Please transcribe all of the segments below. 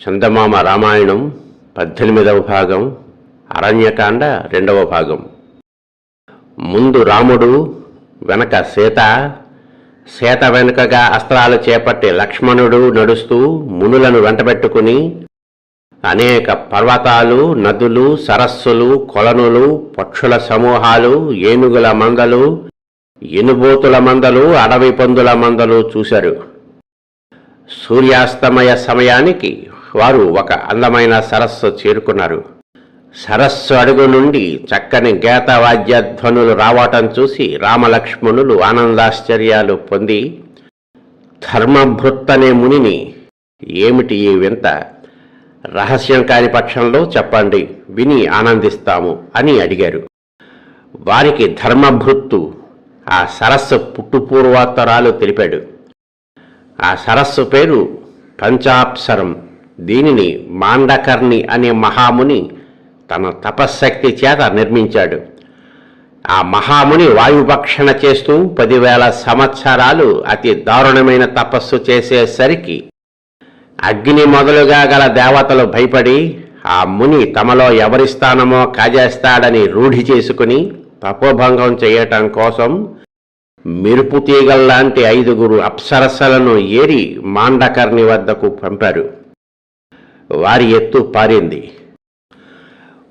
చందమామ రామాయణం పద్దెనిమిదవ భాగం అరణ్యకాండ రెండవ భాగం. ముందు రాముడు వెనక సీత సీత వెనుకగా అస్త్రాలు చేపట్టి లక్ష్మణుడు నడుస్తూ మునులను వెంటబెట్టుకుని అనేక పర్వతాలు నదులు సరస్సులు కొలనులు పక్షుల సమూహాలు ఏనుగుల మందలు ఎనుబోతుల మందలు అడవి పందుల మందలు చూశారు. సూర్యాస్తమయ సమయానికి వారు ఒక అందమైన సరస్సు చేరుకున్నారు. సరస్సు అడుగు నుండి చక్కని గేతవాద్యధ్వనులు రావటం చూసి రామలక్ష్మణులు ఆనందాశ్చర్యాలు పొంది ధర్మభృత్తనే మునిని ఏమిటి ఈ వింత? రహస్యం కాని పక్షంలో చెప్పండి విని ఆనందిస్తాము అని అడిగారు. వారికి ధర్మభృత్తు ఆ సరస్సు పుట్టుపూర్వాతరాలు తెలిపాడు. ఆ సరస్సు పేరు పంచాప్సరం. దీనిని మాండకర్ణి అనే మహాముని తన తపశ్శక్తి చేత నిర్మించాడు. ఆ మహాముని వాయుభక్షణ చేస్తూ పదివేల సంవత్సరాలు అతి దారుణమైన తపస్సు చేసేసరికి అగ్ని మొదలుగా గల దేవతలు భయపడి ఆ ముని తమలో ఎవరి స్థానమో కాజేస్తాడని రూఢి చేసుకుని తపోభంగం చేయటం కోసం మెరుపు తీగల్లాంటి ఐదుగురు అప్సరసలను ఏరి మాండకర్ణి వద్దకు పంపారు. వారి ఎత్తు పారింది.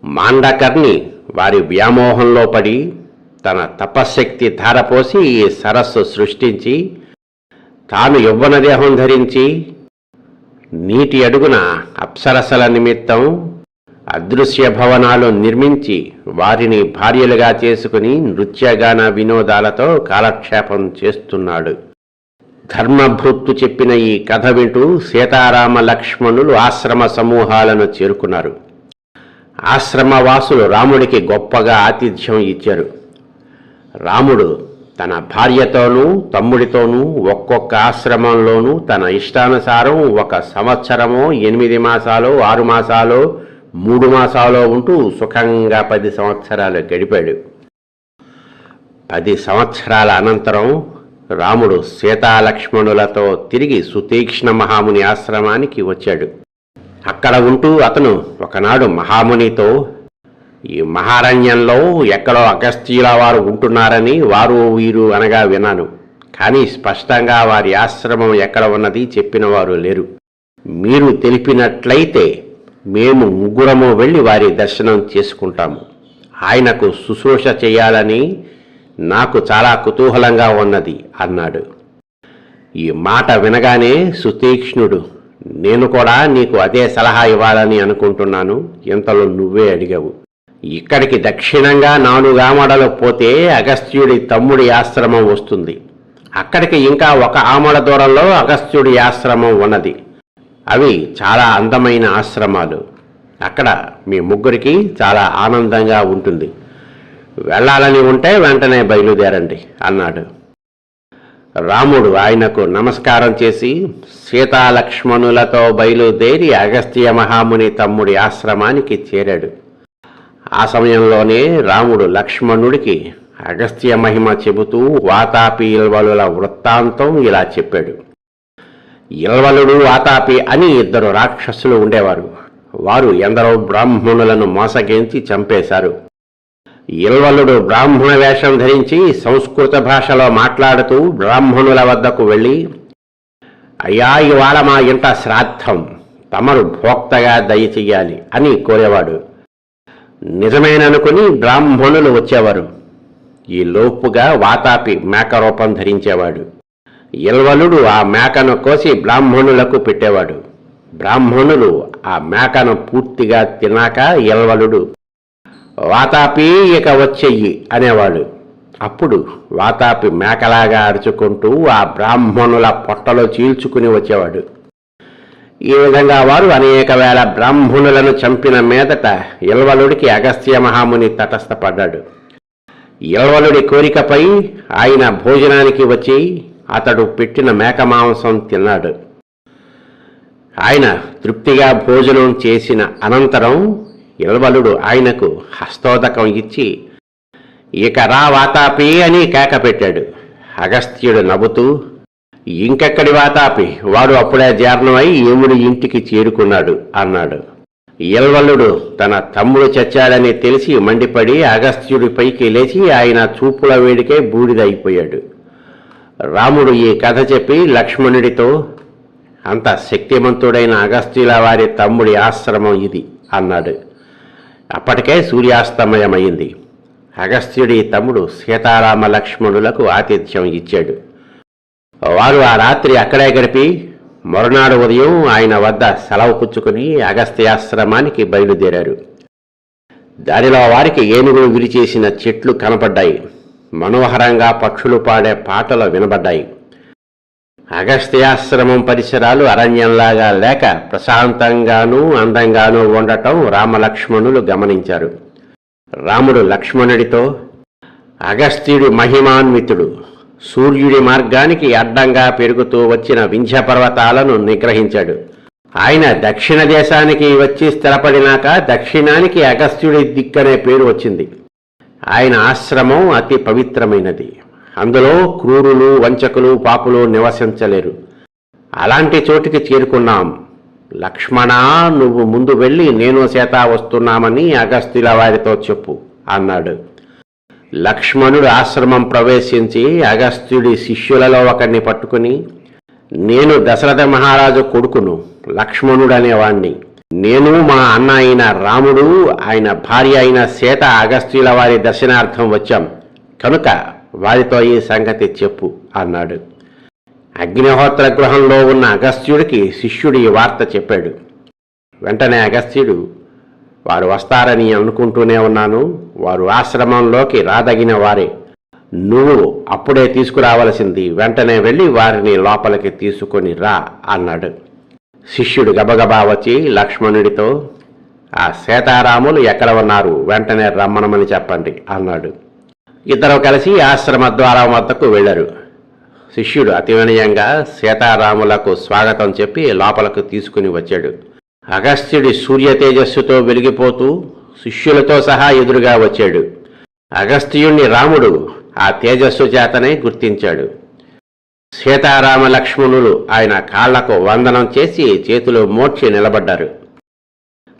మాండకర్ణి వారి వ్యామోహంలో పడి తన తపశ్శక్తి ధారపోసి ఈ సరస్సు సృష్టించి తాను యవ్వన దేహం ధరించి నీటి అడుగున అప్సరసల నిమిత్తం అదృశ్య భవనాలు నిర్మించి వారిని భార్యలుగా చేసుకుని నృత్యగాన వినోదాలతో కాలక్షేపం చేస్తున్నాడు. ధర్మభృత్తు చెప్పిన ఈ కథ వింటూ సీతారామ లక్ష్మణులు ఆశ్రమ సమూహాలను చేరుకున్నారు. ఆశ్రమవాసులు రాముడికి గొప్పగా ఆతిథ్యం ఇచ్చారు. రాముడు తన భార్యతోనూ తమ్ముడితోనూ ఒక్కొక్క ఆశ్రమంలోనూ తన ఇష్టానుసారం ఒక సంవత్సరమో ఎనిమిది మాసాలో ఆరు మాసాలో మూడు మాసాలో ఉంటూ సుఖంగా పది సంవత్సరాలు గడిపాడు. పది సంవత్సరాల అనంతరం రాముడు సీతాలక్ష్మణులతో తిరిగి సుతీక్ష్ణ మహాముని ఆశ్రమానికి వచ్చాడు. అక్కడ ఉంటూ అతను ఒకనాడు మహామునితో ఈ మహారణ్యంలో ఎక్కడో అగస్త్యుల వారు ఉంటున్నారని వారు వీరు అనగా విన్నాను. కానీ స్పష్టంగా వారి ఆశ్రమం ఎక్కడ ఉన్నది చెప్పిన వారు లేరు. మీరు తెలిపినట్లయితే మేము ముగ్గురము వెళ్ళి వారి దర్శనం చేసుకుంటాము. ఆయనకు శుశ్రూష చేయాలని నాకు చాలా కుతూహలంగా ఉన్నది అన్నాడు. ఈ మాట వినగానే సుతీక్ష్ణుడు నేను కూడా నీకు అదే సలహా ఇవ్వాలని అనుకుంటున్నాను. ఇంతలో నువ్వే అడిగావు. ఇక్కడికి దక్షిణంగా నాలుగామడలు పోతే అగస్త్యుడి తమ్ముడి ఆశ్రమం వస్తుంది. అక్కడికి ఇంకా ఒక ఆమడ దూరంలో అగస్త్యుడి ఆశ్రమం ఉన్నది. అవి చాలా అందమైన ఆశ్రమాలు. అక్కడ మీ ముగ్గురికి చాలా ఆనందంగా ఉంటుంది. వెళ్ళాలని ఉంటే వెంటనే బయలుదేరండి అన్నాడు. రాముడు ఆయనకు నమస్కారం చేసి సీతాలక్ష్మణులతో బయలుదేరి అగస్త్య మహాముని తమ్ముడి ఆశ్రమానికి చేరాడు. ఆ సమయంలోనే రాముడు లక్ష్మణుడికి అగస్త్య మహిమ చెబుతూ వాతాపి ఇల్వలుల వృత్తాంతం ఇలా చెప్పాడు. ఇల్వలుడు వాతాపి అని ఇద్దరు రాక్షసులు ఉండేవారు. వారు ఎందరో బ్రాహ్మణులను మోసగించి చంపేశారు. ఇల్వలుడు బ్రాహ్మణ వేషం ధరించి సంస్కృత భాషలో మాట్లాడుతూ బ్రాహ్మణుల వద్దకు వెళ్ళి అయ్యా ఇవాళ మా ఇంట శ్రాద్ధం. తమరు భోక్తగా దయచేయాలి అని కోరేవాడు. నిజమేననుకుని బ్రాహ్మణులు వచ్చేవారు. ఈ లోపుగా వాతాపి మేక రూపం ధరించేవాడు. ఇల్వలుడు ఆ మేకను కోసి బ్రాహ్మణులకు పెట్టేవాడు. బ్రాహ్మణులు ఆ మేకను పూర్తిగా తినాక ఇల్వలుడు వాతాపి ఇక వచ్చెయ్యి అనేవాడు అప్పుడు వాతాపి మేకలాగా అరుచుకుంటూ ఆ బ్రాహ్మణుల పొట్టలో చీల్చుకుని వచ్చేవాడు. ఈ విధంగా వారు అనేక వేల బ్రాహ్మణులను చంపిన మీదట ఇల్వలుడికి అగస్త్య మహాముని తటస్థపడ్డాడు. ఇల్వలుడి కోరికపై ఆయన భోజనానికి వచ్చి అతడు పెట్టిన మేక మాంసం తిన్నాడు. ఆయన తృప్తిగా భోజనం చేసిన అనంతరం ఇల్వలుడు ఆయనకు హస్తోదకం ఇచ్చి ఇక రా వాతాపి అని కేక పెట్టాడు. అగస్త్యుడు నవ్వుతూ ఇంకెక్కడి వాతాపి? వాడు అప్పుడే జీర్ణమై ఏముడి ఇంటికి చేరుకున్నాడు అన్నాడు. ఇల్వల్లుడు తన తమ్ముడు చచ్చాడని తెలిసి మండిపడి అగస్త్యుడి పైకి లేచి ఆయన చూపుల వేడికే బూడిదైపోయాడు. రాముడు ఈ కథ చెప్పి లక్ష్మణుడితో అంత శక్తిమంతుడైన అగస్త్యుల వారి తమ్ముడి ఆశ్రమం ఇది అన్నాడు. అప్పటికే సూర్యాస్తమయమైంది. అగస్త్యుడి తమ్ముడు సీతారామ లక్ష్మణులకు ఆతిథ్యం ఇచ్చాడు. వారు ఆ రాత్రి అక్కడే గడిపి మరునాడు ఉదయం ఆయన వద్ద సెలవు పుచ్చుకుని అగస్త్యాశ్రమానికి బయలుదేరారు. దానిలో వారికి ఏనుగులు విరిచేసిన చెట్లు కనపడ్డాయి. మనోహరంగా పక్షులు పాడే పాటలు వినబడ్డాయి. అగస్త్యాశ్రమం పరిసరాలు అరణ్యంలాగా లేక ప్రశాంతంగానూ అందంగానూ ఉండటం రామలక్ష్మణులు గమనించారు. రాముడు లక్ష్మణుడితో అగస్త్యుడు మహిమాన్వితుడు సూర్యుడి మార్గానికి అడ్డంగా పెరుగుతూ వచ్చిన వింధ్య పర్వతాలను నిగ్రహించాడు. ఆయన దక్షిణ దేశానికి వచ్చి స్థిరపడినాక దక్షిణానికి అగస్త్యుడి దిక్కనే పేరు వచ్చింది. ఆయన ఆశ్రమం అతి పవిత్రమైనది. అందులో క్రూరులు వంచకులు పాపులు నివసించలేరు. అలాంటి చోటికి చేరుకున్నాం. లక్ష్మణ నువ్వు ముందు వెళ్ళి నేను సీత వస్తున్నామని అగస్త్యుల వారితో చెప్పు అన్నాడు. లక్ష్మణుడు ఆశ్రమం ప్రవేశించి అగస్త్యుడి శిష్యులలో ఒకరిని పట్టుకుని నేను దశరథ మహారాజు కొడుకును లక్ష్మణుడు అనేవాణ్ణి నేను మా అన్న అయిన రాముడు ఆయన భార్య అయిన సీత అగస్త్యుల వారి దర్శనార్థం వచ్చాం. కనుక వారితో ఈ సంగతి చెప్పు అన్నాడు. అగ్నిహోత్ర గృహంలో ఉన్న అగస్త్యుడికి శిష్యుడు ఈ వార్త చెప్పాడు. వెంటనే అగస్త్యుడు వారు వస్తారని అనుకుంటూనే ఉన్నాను. వారు ఆశ్రమంలోకి రాదగిన వారే. నువ్వు అప్పుడే తీసుకురావలసింది. వెంటనే వెళ్ళి వారిని లోపలికి తీసుకొని రా అన్నాడు. శిష్యుడు గబగబా వచ్చి లక్ష్మణుడితో ఆ సీతారాములు ఎక్కడ ఉన్నారు? వెంటనే రమ్మనమని చెప్పండి అన్నాడు. ఇద్దరు కలిసి ఆశ్రమ ద్వారం వద్దకు వెళ్ళారు. శిష్యుడు అతివినయంగా సీతారాములకు స్వాగతం చెప్పి లోపలకు తీసుకుని వచ్చాడు. అగస్త్యుడి సూర్య తేజస్సుతో వెలిగిపోతూ శిష్యులతో సహా ఎదురుగా వచ్చాడు. అగస్త్యుణ్ణి రాముడు ఆ తేజస్సు చేతనే గుర్తించాడు. సీతారామ లక్ష్మణులు ఆయన కాళ్ళకు వందనం చేసి చేతులు మోడ్చి నిలబడ్డారు.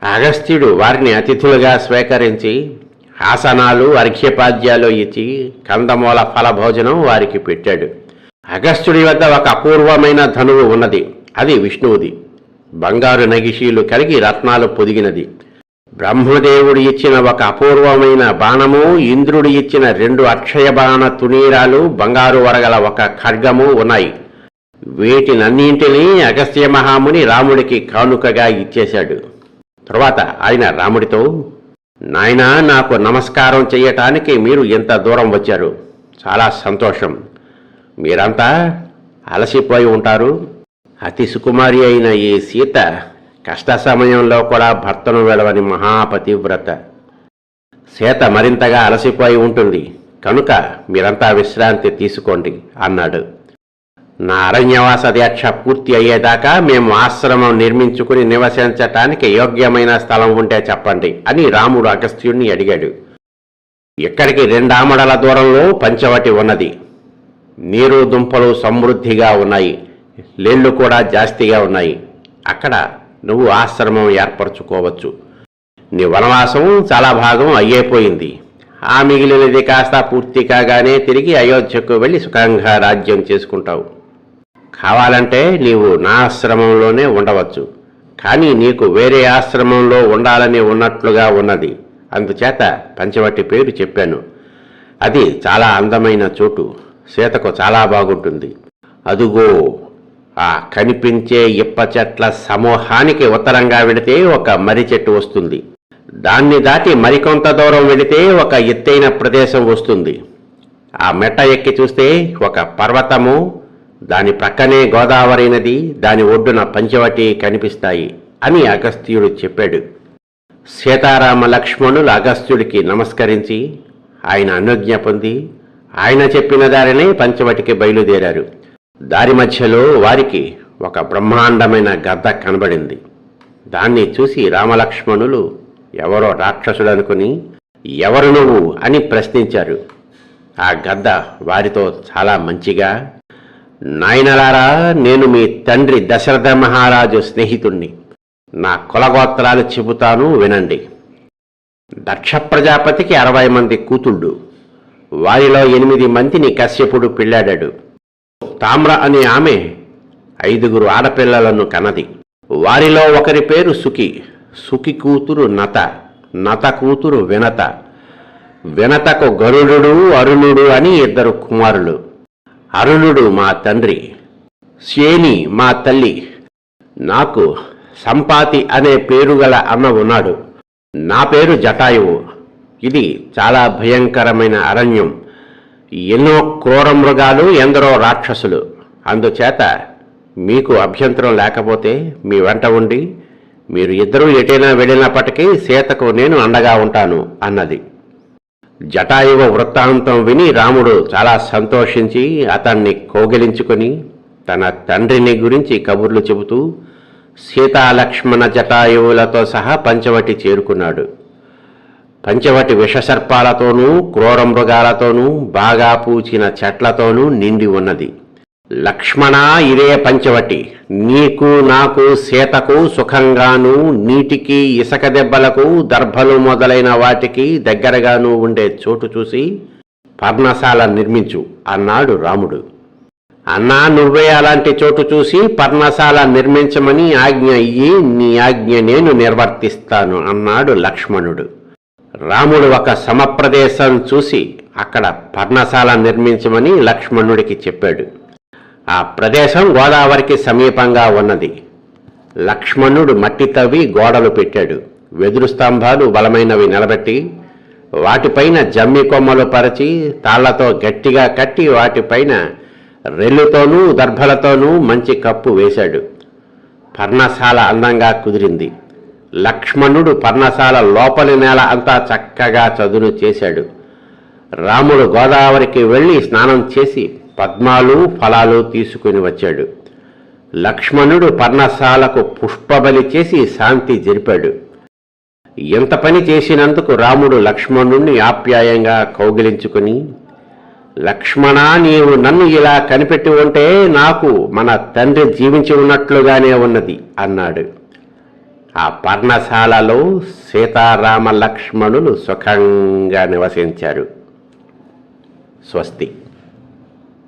అగస్త్యుడు వారిని అతిథులుగా స్వీకరించి ఆసనాలు అర్ఘ్యపాద్యాలు ఇచ్చి కందమూల ఫలభోజనం వారికి పెట్టాడు. అగస్త్యుడి వద్ద ఒక అపూర్వమైన ధనువు ఉన్నది. అది విష్ణువుది. బంగారు నగిషీలు కలిగి రత్నాలు పొదిగినది. బ్రహ్మదేవుడు ఇచ్చిన ఒక అపూర్వమైన బాణము ఇంద్రుడు ఇచ్చిన రెండు అక్షయ బాణ తునీరాలు బంగారు వరగల ఒక ఖడ్గము ఉన్నాయి. వీటినన్నింటినీ అగస్త్య మహాముని రాముడికి కానుకగా ఇచ్చేశాడు. తరువాత ఆయన రాముడితో నాయనా నాకు నమస్కారం చేయటానికి మీరు ఎంత దూరం వచ్చారు. చాలా సంతోషం. మీరంతా అలసిపోయి ఉంటారు. అతి సుకుమారి అయిన ఈ సీత కష్ట సమయంలో కూడా భర్తను వెలవని మహాపతివ్రత. సీత మరింతగా అలసిపోయి ఉంటుంది. కనుక మీరంతా విశ్రాంతి తీసుకోండి అన్నాడు. నా అరణ్యవాస దీక్ష పూర్తి అయ్యేదాకా మేము ఆశ్రమం నిర్మించుకుని నివసించటానికి యోగ్యమైన స్థలం ఉంటే చెప్పండి అని రాముడు అగస్త్యుణ్ణి అడిగాడు. ఇక్కడికి రెండామడల దూరంలో పంచవటి ఉన్నది. నీరు దుంపలు సమృద్ధిగా ఉన్నాయి. లేళ్ళు కూడా జాస్తిగా ఉన్నాయి. అక్కడ నువ్వు ఆశ్రమం ఏర్పరచుకోవచ్చు. నీ వనవాసం చాలా భాగం అయ్యేపోయింది. ఆ మిగిలినది కాస్త పూర్తి కాగానే తిరిగి అయోధ్యకు వెళ్ళి సుఖంగా రాజ్యం చేసుకుంటావు. కావాలంటే నీవు నా ఆశ్రమంలోనే ఉండవచ్చు. కానీ నీకు వేరే ఆశ్రమంలో ఉండాలని ఉన్నట్లుగా ఉన్నది. అందుచేత పంచవటి పేరు చెప్పాను. అది చాలా అందమైన చోటు. సీతకు చాలా బాగుంటుంది. అదుగో ఆ కనిపించే ఇప్ప చెట్ల సమూహానికి ఉత్తరంగా వెడితే ఒక మర్రి చెట్టు వస్తుంది. దాన్ని దాటి మరికొంత దూరం వెళితే ఒక ఎత్తైన ప్రదేశం వస్తుంది. ఆ మెట్ట ఎక్కి చూస్తే ఒక పర్వతము దాని ప్రక్కనే గోదావరి నది దాని ఒడ్డున పంచవటి కనిపిస్తాయి అని అగస్త్యుడు చెప్పాడు. సీతారామ లక్ష్మణులు అగస్త్యుడికి నమస్కరించి ఆయన అనుజ్ఞ పొంది ఆయన చెప్పిన దారినే పంచవటికి బయలుదేరారు. దారి మధ్యలో వారికి ఒక బ్రహ్మాండమైన గద్ద కనబడింది. దాన్ని చూసి రామలక్ష్మణులు ఎవరో రాక్షసుడనుకుని ఎవరు నువ్వు? అని ప్రశ్నించారు. ఆ గద్ద వారితో చాలా మంచిగా నాయనలారా నేను మీ తండ్రి దశరథ మహారాజు స్నేహితుణ్ణి. నా కులగోత్రాలు చెబుతాను వినండి. దక్ష ప్రజాపతికి అరవై మంది కూతుళ్ళు. వారిలో ఎనిమిది మందిని కశ్యపుడు పెళ్ళాడాడు తామ్ర అనే ఆమె ఐదుగురు ఆడపిల్లలను కనది వారిలో ఒకరి పేరు సుఖి సుఖి కూతురు నత. నత కూతురు వినత. వినతకు గరుడు అరుణుడు అని ఇద్దరు కుమారులు. అరుణుడు మా తండ్రి శేని మా తల్లి. నాకు సంపాతి అనే పేరు గల అన్న ఉన్నాడు. నా పేరు జటాయువు. ఇది చాలా భయంకరమైన అరణ్యం. ఎన్నో క్రూర మృగాలు ఎందరో రాక్షసులు. అందుచేత మీకు అభ్యంతరం లేకపోతే మీ వెంట ఉండి మీరు ఇద్దరూ ఎటైనా వెళ్ళినప్పటికీ సీతకు నేను అండగా ఉంటాను అన్నది. జటాయువ వృత్తాంతం విని రాముడు చాలా సంతోషించి అతన్ని కోగిలించుకొని తన తండ్రిని గురించి కబుర్లు చెబుతూ సీతాలక్ష్మణ జటాయువులతో సహా పంచవటి చేరుకున్నాడు. పంచవటి విషసర్పాలతోనూ క్రూర మృగాలతోనూ బాగా పూచిన చెట్లతోనూ నిండి ఉన్నది. లక్ష్మణ ఇదే పంచవటి. నీకు నాకు సీతకు సుఖంగాను నీటికి ఇసక దెబ్బలకు దర్భలు మొదలైన వాటికి దగ్గరగాను ఉండే చోటు చూసి పర్ణశాల నిర్మించు అన్నాడు రాముడు. అన్నా నువ్వే అలాంటి చోటు చూసి పర్ణశాల నిర్మించమని ఆజ్ఞ అయ్యి నీ ఆజ్ఞ నేను నిర్వర్తిస్తాను అన్నాడు లక్ష్మణుడు. రాముడు ఒక సమప్రదేశం చూసి అక్కడ పర్ణశాల నిర్మించమని లక్ష్మణుడికి చెప్పాడు. ఆ ప్రదేశం గోదావరికి సమీపంగా ఉన్నది. లక్ష్మణుడు మట్టి తవ్వి గోడలు పెట్టాడు. వెదురు స్తంభాలు బలమైనవి నిలబెట్టి వాటిపైన జమ్మి కొమ్మలు పరచి తాళ్ళతో గట్టిగా కట్టి వాటిపైన రెల్లుతోనూ దర్భలతోనూ మంచి కప్పు వేశాడు. పర్ణశాల అందంగా కుదిరింది. లక్ష్మణుడు పర్ణశాల లోపలి నేల అంతా చక్కగా చదును చేశాడు. రాముడు గోదావరికి వెళ్ళి స్నానం చేసి పద్మాలు ఫలాలు తీసుకుని వచ్చాడు. లక్ష్మణుడు పర్ణశాలకు పుష్పబలి చేసి శాంతి జరిపాడు. ఎంత పని చేసినందుకు రాముడు లక్ష్మణుణ్ణి ఆప్యాయంగా కౌగిలించుకుని లక్ష్మణ నీవు నన్ను ఇలా కనిపెట్టి ఉంటే నాకు మన తండ్రి జీవించి ఉన్నట్లుగానే ఉన్నది అన్నాడు. ఆ పర్ణశాలలో సీతారామ లక్ష్మణులు సుఖంగా నివసించారు. స్వస్తి.